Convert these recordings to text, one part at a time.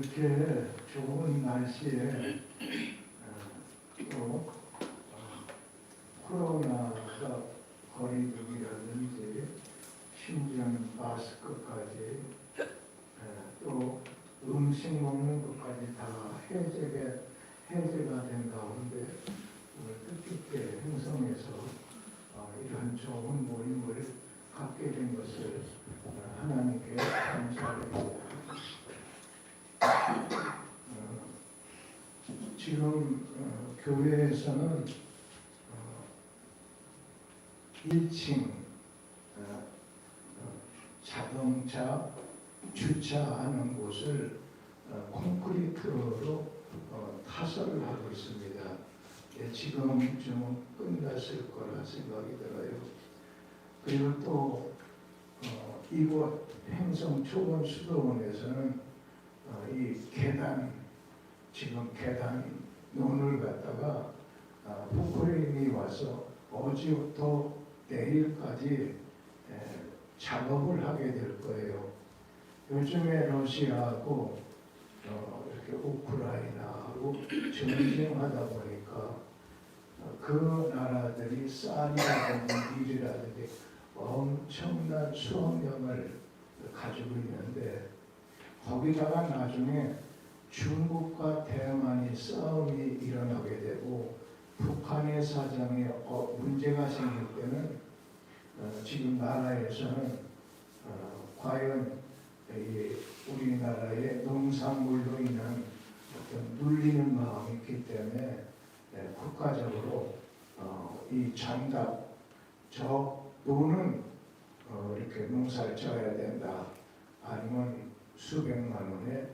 이렇게 좋은 날씨에 어, 또 어, 코로나가 거리두기라든지 심지어 마스크까지 에, 또 음식 먹는 것까지 다 해제가 해제가 된 가운데 오늘 뜻깊게 행성에서 어, 이런 좋은 모임을 갖게 된 것을 어, 하나님께 감사드립니다. 어, 지금 어, 교회에서는 어, 1층 어, 어, 자동차 주차하는 곳을 어, 콘크리트로 어, 타설을 하고 있습니다. 예, 지금쯤은 끝났을 거라 생각이 들어요. 그리고 또 어, 이곳 행성 초원 수도원에서는 어, 이 계단 지금 계단 논을 갖다가 어, 포크레인이 와서 어제부터 내일까지 에, 작업을 하게 될 거예요. 요즘에 러시아하고 어, 이렇게 우크라이나하고 전쟁하다 보니까 어, 그 나라들이 쌀이라든지 밀이라든지 엄청난 수확량을 가지고 있는데 거기다가 나중에 중국과 대만이 싸움이 일어나게 되고 북한의 사정에 어, 문제가 생길 때는 어, 지금 나라에서는 어, 과연 이 우리나라의 농산물로 인한 어떤 눌리는 마음이 있기 때문에 예, 국가적으로 어, 이 정답 저 돈은 어, 이렇게 농사를 져야 된다. 아니면 수백만 원의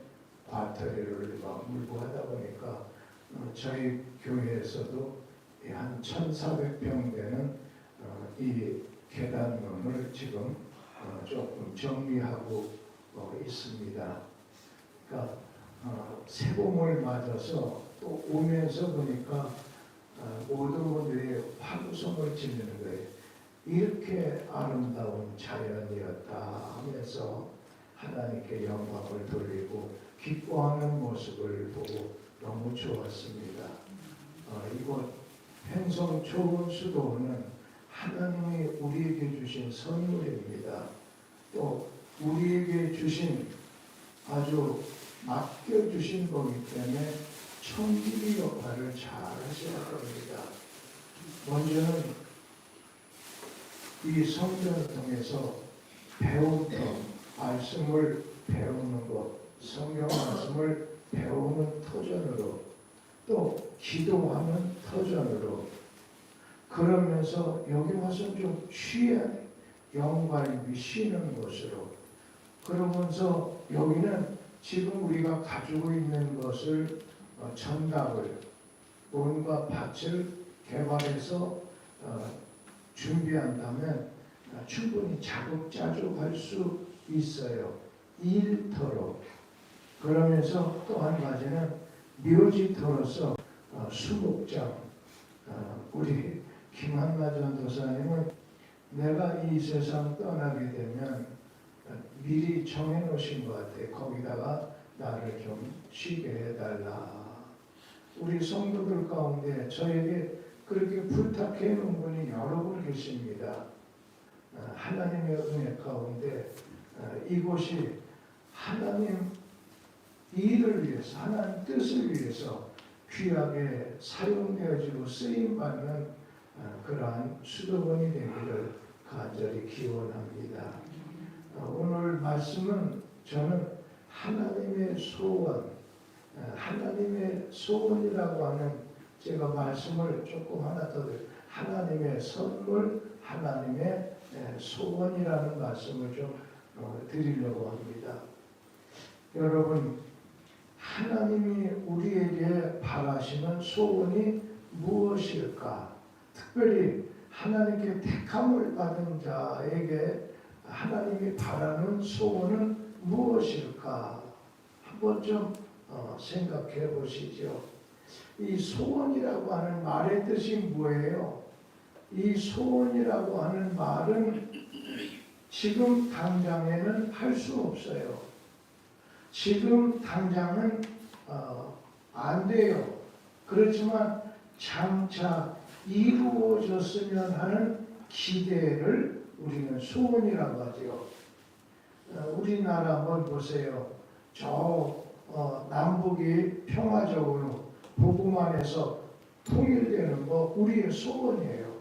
과태료를 막 물고 하다 보니까 어, 저희 교회에서도 이한 1,400평 되는 어, 이 계단론을 지금 어, 조금 정리하고 어, 있습니다. 그러니까 어, 새봄을 맞아서 또 오면서 보니까 어, 모든 분들이 환호성을 지르는 거예요. 이렇게 아름다운 자연이었다 하면서 하나님께 영광을 돌리고 기뻐하는 모습을 보고 너무 좋았습니다. 어, 이곳 행성 초원 수도는 하나님이 우리에게 주신 선물입니다. 또 우리에게 주신 아주 맡겨주신 거기 때문에 천기의 역할을 잘 하셔야 겁니다. 먼저는 이 성전을 통해서 배웠던 말씀을 배우는 것, 성경 말씀을 배우는 터전으로 또 기도하는 터전으로 그러면서 여기 와서 좀 쉬어야 돼. 영관이 쉬는 곳으로 그러면서 여기는 지금 우리가 가지고 있는 것을 어, 전답을 뭔가 밭을 개발해서 어, 준비한다면 어, 충분히 자급자족할 수 있어요. 일터로 그러면서 또 한 가지는 묘지터로서 어, 수목장 어, 우리 김한나 전도사님은 내가 이 세상 떠나게 되면 어, 미리 정해 놓으신 것 같아요. 거기다가 나를 좀 쉬게 해달라. 우리 성도들 가운데 저에게 그렇게 부탁해 놓은 분이 여러 분 계십니다. 어, 하나님의 은혜 가운데 어, 이곳이 하나님 일을 위해서 하나님 뜻을 위해서 귀하게 사용되어지고 쓰임 받는 어, 그러한 수도원이 되기를 간절히 기원합니다. 어, 오늘 말씀은 저는 하나님의 소원, 어, 하나님의 소원이라고 하는 제가 말씀을 조금 하나 더 드려 하나님의 선물, 하나님의 에, 소원이라는 말씀을 좀 어, 드리려고 합니다. 여러분, 하나님이 우리에게 바라시는 소원이 무엇일까? 특별히 하나님께 택함을 받은 자에게 하나님이 바라는 소원은 무엇일까? 한번 좀 어, 생각해 보시죠. 이 소원이라고 하는 말의 뜻이 뭐예요? 이 소원이라고 하는 말은 지금 당장에는 할 수 없어요. 지금 당장은 어, 안 돼요. 그렇지만 장차 이루어졌으면 하는 기대를 우리는 소원이라고 하죠. 어, 우리나라 한번 보세요. 저 어, 남북이 평화적으로 보고만 해서 통일되는 거 우리의 소원이에요.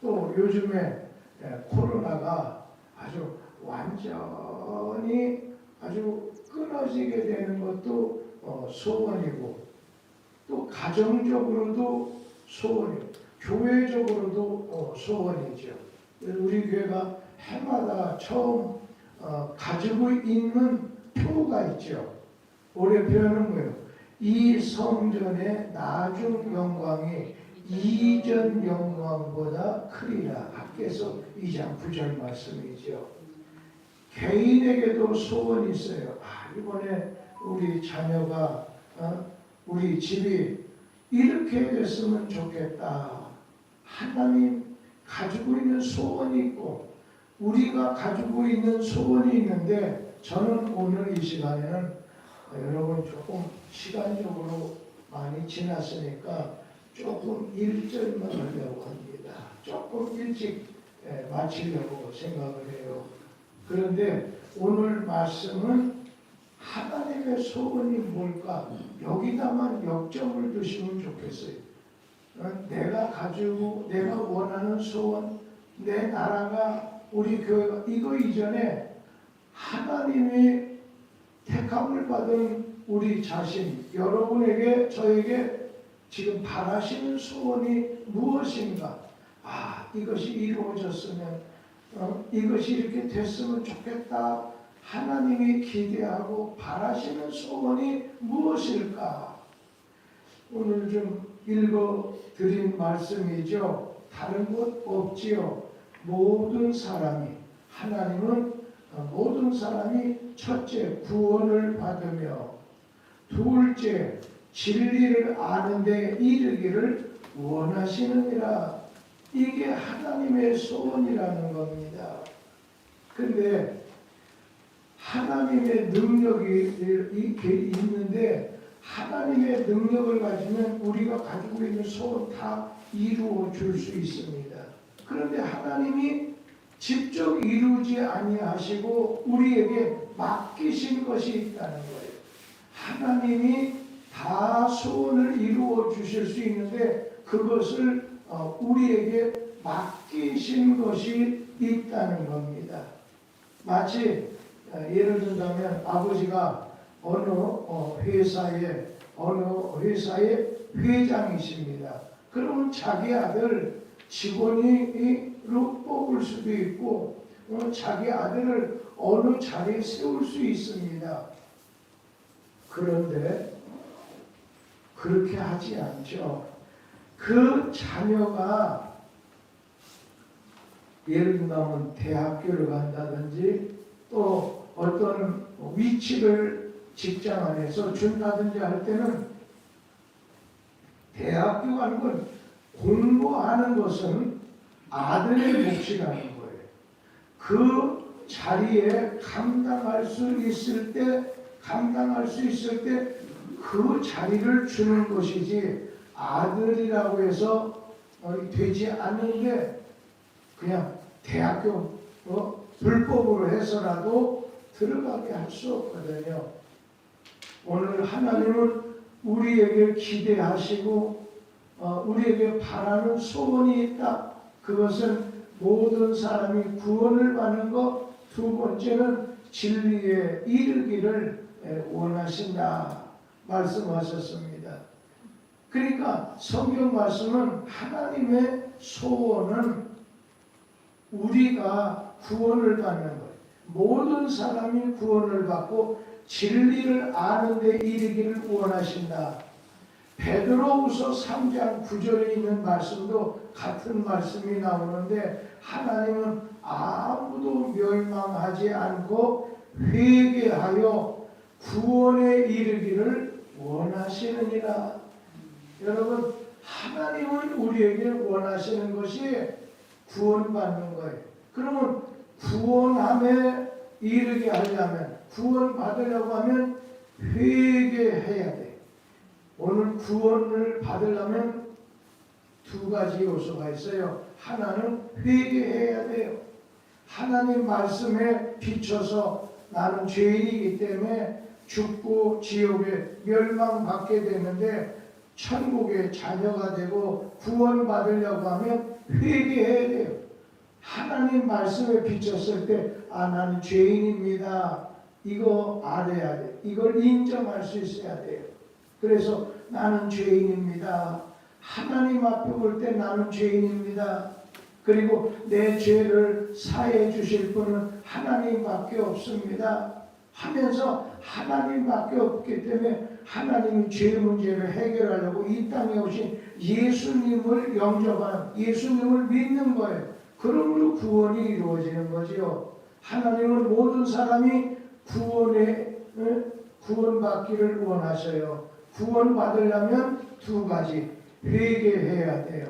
또 요즘에 예, 코로나가 아주 완전히 아주 끊어지게 되는 것도 어, 소원이고 또 가정적으로도 소원이고 교회적으로도 어, 소원이죠. 우리 교회가 해마다 처음 어, 가지고 있는 표가 있죠. 올해 표는 뭐예요? 이 성전의 나중 영광이 이전 영광보다 크리라. 밖에서 2장 9절 말씀이죠. 개인에게도 소원이 있어요. 아, 이번에 우리 자녀가 어? 우리 집이 이렇게 됐으면 좋겠다. 하나님 가지고 있는 소원이 있고 우리가 가지고 있는 소원이 있는데 저는 오늘 이 시간에는 어, 여러분 조금 시간적으로 많이 지났으니까 조금 일절만 하려고 합니다. 조금 일찍 예, 마치려고 생각을 해요. 그런데 오늘 말씀은 하나님의 소원이 뭘까? 여기다만 역점을 두시면 좋겠어요. 어, 내가 가지고 내가 원하는 소원, 내 나라가 우리 교회가 이거 이전에 하나님이 택함을 받은 우리 자신, 여러분에게 저에게 지금 바라시는 소원이 무엇인가? 아, 이것이 이루어졌으면, 어, 이것이 이렇게 됐으면 좋겠다. 하나님이 기대하고 바라시는 소원이 무엇일까? 오늘 좀 읽어 드린 말씀이죠. 다른 것 없지요. 모든 사람이, 하나님은 어, 모든 사람이 첫째 구원을 받으며 둘째 진리를 아는데 이르기를 원하시느니라. 이게 하나님의 소원이라는 겁니다. 근데 하나님의 능력이 있는데 하나님의 능력을 가지면 우리가 가지고 있는 소원 다 이루어 줄 수 있습니다. 그런데 하나님이 직접 이루지 아니하시고 우리에게 맡기신 것이 있다는 거예요. 하나님이 다 소원을 이루어 주실 수 있는데 그것을 어, 우리에게 맡기신 것이 있다는 겁니다. 마치 어, 예를 들자면 아버지가 어느 어, 회사에 어느 회사의 회장이십니다. 그러면 자기 아들 직원이로 뽑을 수도 있고 어, 자기 아들을 어느 자리에 세울 수 있습니다. 그런데 그렇게 하지 않죠. 그 자녀가 예를 들면 대학교를 간다든지 또 어떤 위치를 직장 안에서 준다든지 할 때는 대학교 가는 건 공부하는 것은 아들의 몫이라는 거예요. 그 자리에 감당할 수 있을 때, 감당할 수 있을 때 그 자리를 주는 것이지 아들이라고 해서 어, 되지 않는데 그냥 대학교 어, 불법으로 해서라도 들어가게 할 수 없거든요. 오늘 하나님은 우리에게 기대하시고 어, 우리에게 바라는 소원이 있다. 그것은 모든 사람이 구원을 받는 것. 두 번째는 진리에 이르기를 에, 원하신다. 말씀하셨습니다. 그러니까 성경 말씀은 하나님의 소원은 우리가 구원을 받는 것. 모든 사람이 구원을 받고 진리를 아는데 이르기를 원하신다. 베드로후서 3장 9절에 있는 말씀도 같은 말씀이 나오는데 하나님은 아무도 멸망하지 않고 회개하여 구원에 이르기를 원하시느니라. 여러분 하나님은 우리에게 원하시는 것이 구원받는 거예요. 그러면 구원함에 이르게 하려면 구원 받으려고 하면 회개해야 돼. 오늘 구원을 받으려면 두 가지 요소가 있어요. 하나는 회개해야 돼요. 하나님 말씀에 비춰서 나는 죄인이기 때문에 죽고 지옥에 멸망받게 되는데 천국의 자녀가 되고 구원받으려고 하면 회개해야 돼요. 하나님 말씀에 비쳤을 때, 아, 나는 죄인입니다. 이거 알아야 돼. 이걸 인정할 수 있어야 돼요. 그래서 나는 죄인입니다. 하나님 앞에 볼때 나는 죄인입니다. 그리고 내 죄를 사해 주실 분은 하나님밖에 없습니다. 하면서 하나님밖에 없기 때문에 하나님이 죄 문제를 해결하려고 이 땅에 오신 예수님을 영접하는 예수님을 믿는 거예요. 그러므로 구원이 이루어지는 거지요. 하나님은 모든 사람이 구원에 어, 구원받기를 원하셔요. 구원받으려면 두 가지 회개해야 돼요.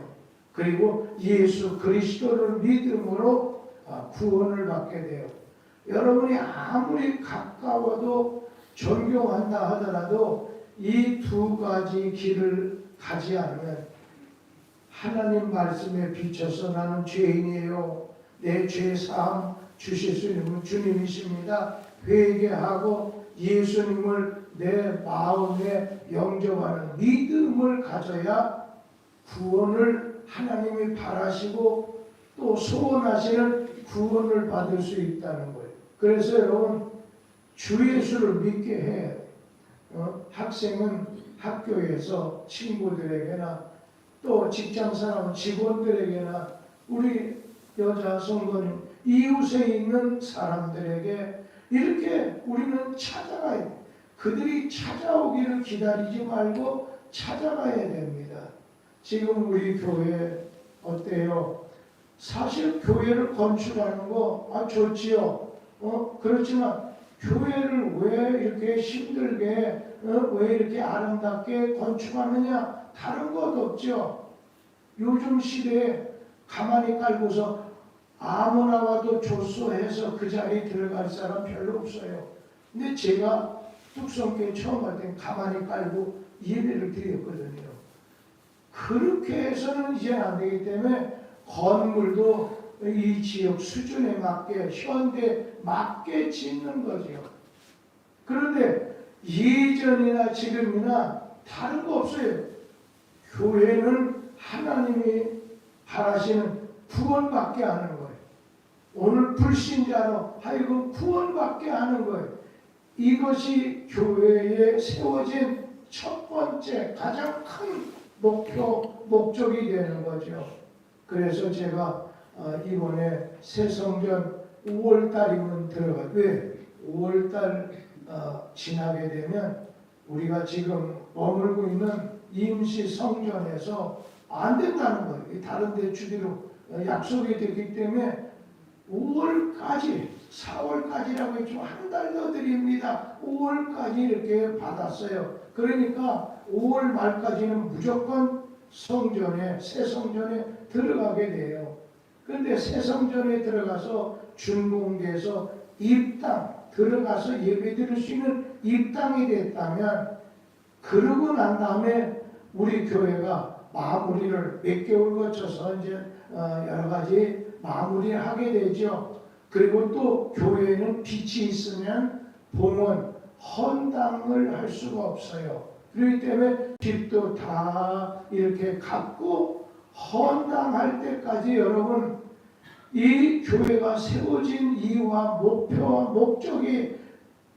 그리고 예수 그리스도를 믿음으로 아, 구원을 받게 돼요. 여러분이 아무리 가까워도 존경한다 하더라도 이 두 가지 길을 가지 않으면 하나님 말씀에 비춰서 나는 죄인이에요. 내 죄 사함 주실 수 있는 주님이십니다. 회개하고 예수님을 내 마음에 영접하는 믿음을 가져야 구원을 하나님이 바라시고 또 소원하시는 구원을 받을 수 있다는 거예요. 그래서 여러분 주 예수를 믿게 해. 어? 학생은 학교에서 친구들에게나 또 직장 사람 직원들에게나 우리 여자 성도님 이웃에 있는 사람들에게 이렇게 우리는 찾아가야 돼. 그들이 찾아오기를 기다리지 말고 찾아가야 됩니다. 지금 우리 교회 어때요? 사실 교회를 건축하는 거 아, 좋지요. 어? 그렇지만 교회를 왜 이렇게 힘들게 어? 왜 이렇게 아름답게 건축하느냐? 다른 것 없죠. 요즘 시대에 가만히 깔고서 아무나 와도 조소해서 그 자리에 들어갈 사람 별로 없어요. 근데 제가 뚝성교회 처음 갈때 가만히 깔고 예배를 드렸거든요. 그렇게 해서는 이제 안 되기 때문에 건물도 이 지역 수준에 맞게 현대 맞게 짓는 거죠. 그런데 예전이나 지금이나 다른 거 없어요. 교회는 하나님이 바라시는 구원받게 하는 거예요. 오늘 불신자로 하여금 구원받게 하는 거예요. 이것이 교회에 세워진 첫 번째 가장 큰 목표, 목적이 되는 거죠. 그래서 제가 어, 이번에 새성전 5월달이면 들어가 왜 5월달 어, 지나게 되면 우리가 지금 머물고 있는 임시 성전에서 안 된다는 거예요. 이 다른 데 주기로 어, 약속이 됐기 때문에 5월까지 4월까지라고 했죠. 한달 더 드립니다. 5월까지 이렇게 받았어요. 그러니까 5월 말까지는 무조건 성전에 새 성전에 들어가게 돼요. 그런데 새 성전에 들어가서 준공돼서 입당 들어가서 예배 드릴 수 있는 입당이 됐다면 그러고 난 다음에 우리 교회가 마무리를 몇 개월 거쳐서 이제 어, 여러 가지 마무리를 하게 되죠. 그리고 또 교회는 빛이 있으면 봉헌 헌당을 할 수가 없어요. 그렇기 때문에 집도 다 이렇게 갖고 헌당할 때까지 여러분 이 교회가 세워진 이유와 목표와 목적이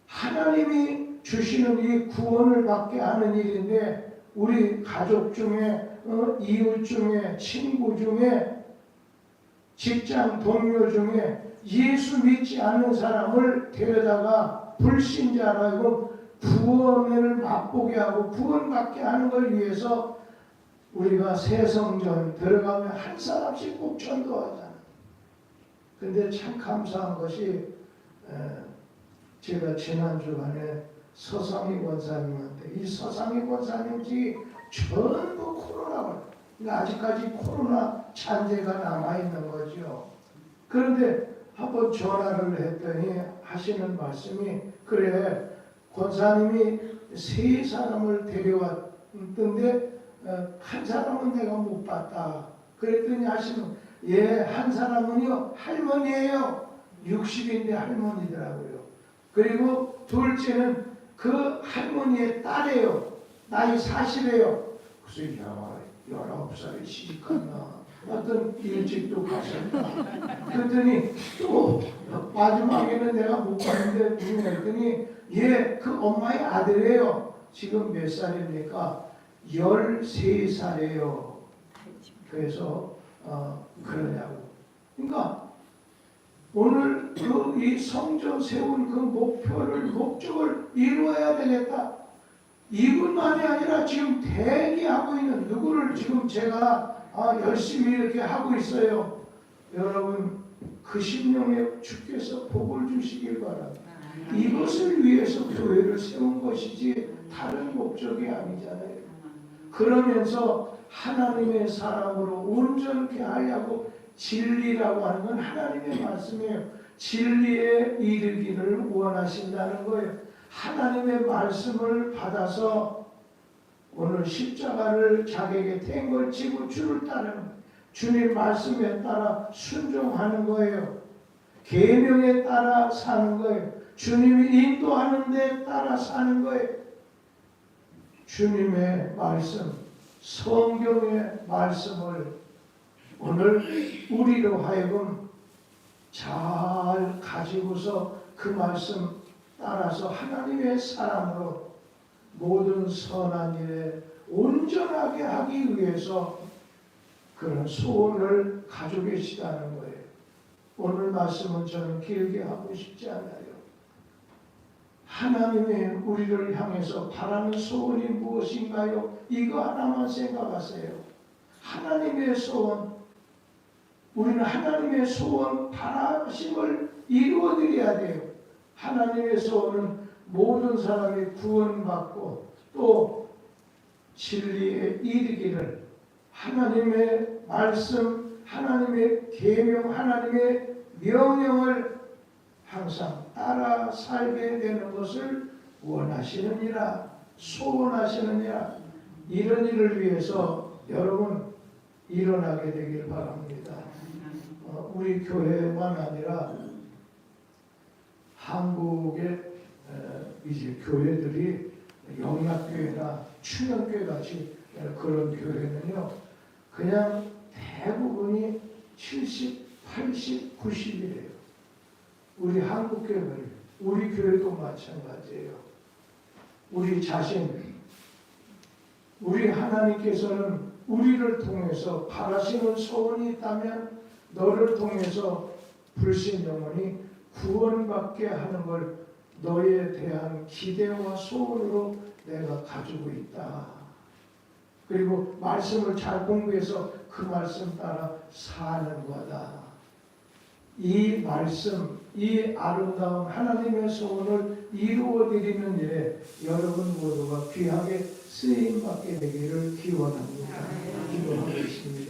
하나님이 주시는 이 구원을 받게 하는 일인데 우리 가족 중에 어, 이웃 중에 친구 중에 직장 동료 중에 예수 믿지 않는 사람을 데려다가 불신자라고 구원을 맛보게 하고 구원받게 하는 걸 위해서 우리가 새 성전 들어가면 한 사람씩 꼭 전도하잖아. 근데 참 감사한 것이 에, 제가 지난 주간에 서상희 권사님한테 이 서상희 권사님이 전부 코로나가 그러니까 아직까지 코로나 잔재가 남아 있는 거죠. 그런데 한번 전화를 했더니 하시는 말씀이 그래 권사님이 세 사람을 데려왔던데 어, 한 사람은 내가 못 봤다. 그랬더니 하시는 예 한 사람은요 할머니예요. 60인데 할머니더라고요. 그리고 둘째는 그 할머니의 딸이에요. 나이 40이에요. 그래서 야 19살에 시집갔나. 어떤 일찍도 갔었다. 그랬더니 또 마지막에는 내가 못 봤는데 했더니 예, 그 엄마의 아들이에요. 지금 몇 살입니까? 13살이에요. 그래서 어, 그러냐고. 그러니까 오늘 그 이 성전 세운 그 목표를 목적을 이루어야 되겠다. 이분만이 아니라 지금 대기하고 있는 누구를 지금 제가 아, 열심히 이렇게 하고 있어요. 여러분 그 심령에 주께서 복을 주시길 바랍니다. 이것을 위해서 교회를 세운 것이지 다른 목적이 아니잖아요. 그러면서 하나님의 사랑으로 온전케 하려고 진리라고 하는 건 하나님의 말씀이에요. 진리에 이르기를 원하신다는 거예요. 하나님의 말씀을 받아서 오늘 십자가를 자기에게 탱걸 치고 주를 따르는 주님 말씀에 따라 순종하는 거예요. 계명에 따라 사는 거예요. 주님이 인도하는 데 따라 사는 거예요. 주님의 말씀, 성경의 말씀을 오늘 우리로 하여금 잘 가지고서 그 말씀 따라서 하나님의 사랑으로 모든 선한 일에 온전하게 하기 위해서 그런 소원을 가지고 계시다는 거예요. 오늘 말씀은 저는 길게 하고 싶지 않아요. 하나님의 우리를 향해서 바라는 소원이 무엇인가요? 이거 하나만 생각하세요. 하나님의 소원. 우리는 하나님의 소원 바라심을 이루어 드려야 돼요. 하나님의 소원은 모든 사람이 구원받고 또 진리에 이르기를 하나님의 말씀, 하나님의 계명, 하나님의 명령을 항상 따라 살게 되는 것을 원하시느니라 소원하시느니라 이런 일을 위해서 여러분 일어나게 되길 바랍니다. 어, 우리 교회만 아니라 한국의 어, 이제 교회들이 영락교회나 충영교회 같이 그런 교회는요 그냥 대부분이 70, 80, 90이래요. 우리 한국 교회들, 우리 교회도 마찬가지예요. 우리 자신, 우리 하나님께서는 우리를 통해서 바라시는 소원이 있다면 너를 통해서 불신 영혼이 구원받게 하는 걸 너에 대한 기대와 소원으로 내가 가지고 있다. 그리고 말씀을 잘 공부해서 그 말씀 따라 사는 거다. 이 말씀, 이 아름다운 하나님의 소원을 이루어 드리는 일에 여러분 모두가 귀하게 쓰임 받게 되기를 기원합니다. 기원하겠습니다.